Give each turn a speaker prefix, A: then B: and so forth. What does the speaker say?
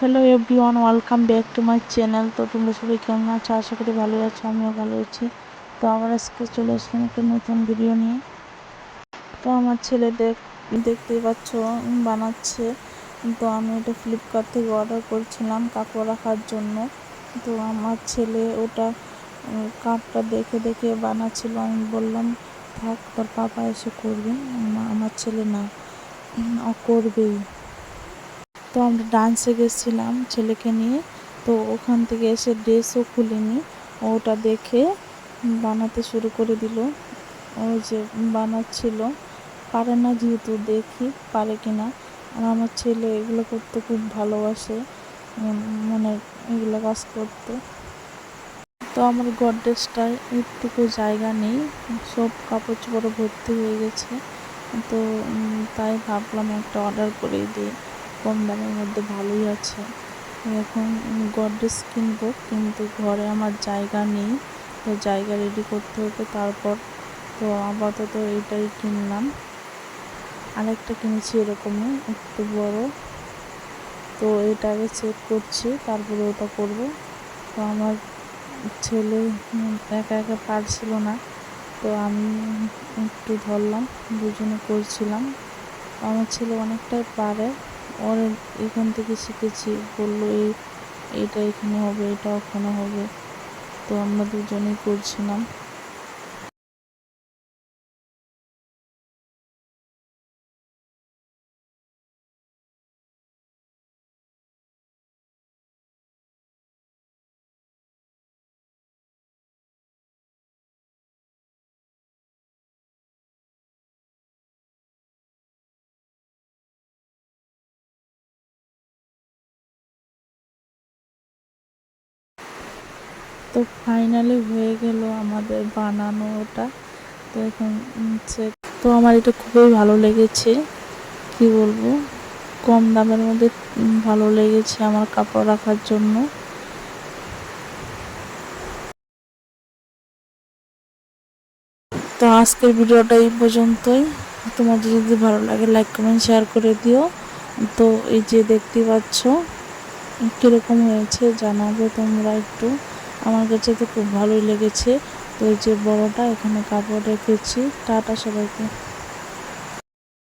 A: Hello everyone welcome back to my channel তো তোমরা সবাই কেমন আছো? আশা করি ভালো আছো, আমিও ভালো আছি। তো আবার আজকে চলে আসলাম একটা নতুন ভিডিও নিয়ে। তো আমার ছেলে দেখ, দেখতেই পাচ্ছ বানাচ্ছে। তো আমি এটা ফ্লিপকার্ট থেকে অর্ডার করছিলাম কাপড় রাখার জন্য। তো আমার ছেলে ওটা কাপটা দেখে দেখে বানাচ্ছিল। আমি বললাম, থাক, তোর পাপা এসে করবে। আমার ছেলে না করবেই। তো আমরা ডান্সে গেছিলাম ছেলেকে নিয়ে। তো ওখান থেকে এসে ড্রেসও খুলিনি। ওটা দেখে বানাতে শুরু করে দিল। ওই যে বানাচ্ছিল। পারে না যেহেতু দেখি পারে কি না আর আমার ছেলে এগুলো করতে খুব ভালোবাসে। মানে এগুলো কাজ করতে। তো আমার গডরেজটায় একটুকু জায়গা নেই। সব কাপড় চোপড় ভর্তি হয়ে গেছে। তো তাই ভাবলাম একটা অর্ডার করেই দিই। কম দামের মধ্যে ভালোই আছে। এখন গডরেজ কিনবো, কিন্তু ঘরে আমার জায়গা নেই। তো জায়গা রেডি করতে হতো তারপর। তো আপাতত এটাই কিনলাম। আরেকটা কিনেছি এরকমই, একটু বড়। তো এটা আগে চেক করছি, তারপরে ওটা করব। তো আমার ছেলে একা একা পারছিল না। তো আমি একটু ধরলাম, দুজনে করছিলাম। আমার ছেলে অনেকটাই পারে। ওর এখান থেকে শিখেছি, বলল এই এটা এখানে হবে, এটা ওখানে হবে। তো আমরা দুজনেই করছিলাম। তো ফাইনালি হয়ে গেল আমাদের বানানো ওটা তো এখন তো আমার এটা খুবই ভালো লেগেছে, কি বলব? কম দামের মধ্যে ভালো লেগেছে আমার কাপড় রাখার জন্য। তো আজকের ভিডিওটা এই পর্যন্তই। তোমাদের যদি ভালো লাগে লাইক কমেন্ট শেয়ার করে দিও। তো এই যে দেখতে পাচ্ছ, কীরকম হয়েছে জানাবে তোমরা একটু। আমার কাছে তো খুব ভালোই লেগেছে। তো এই যে বড়টা, এখানে কাপড় রেখেছি। টাটা সবাইকে।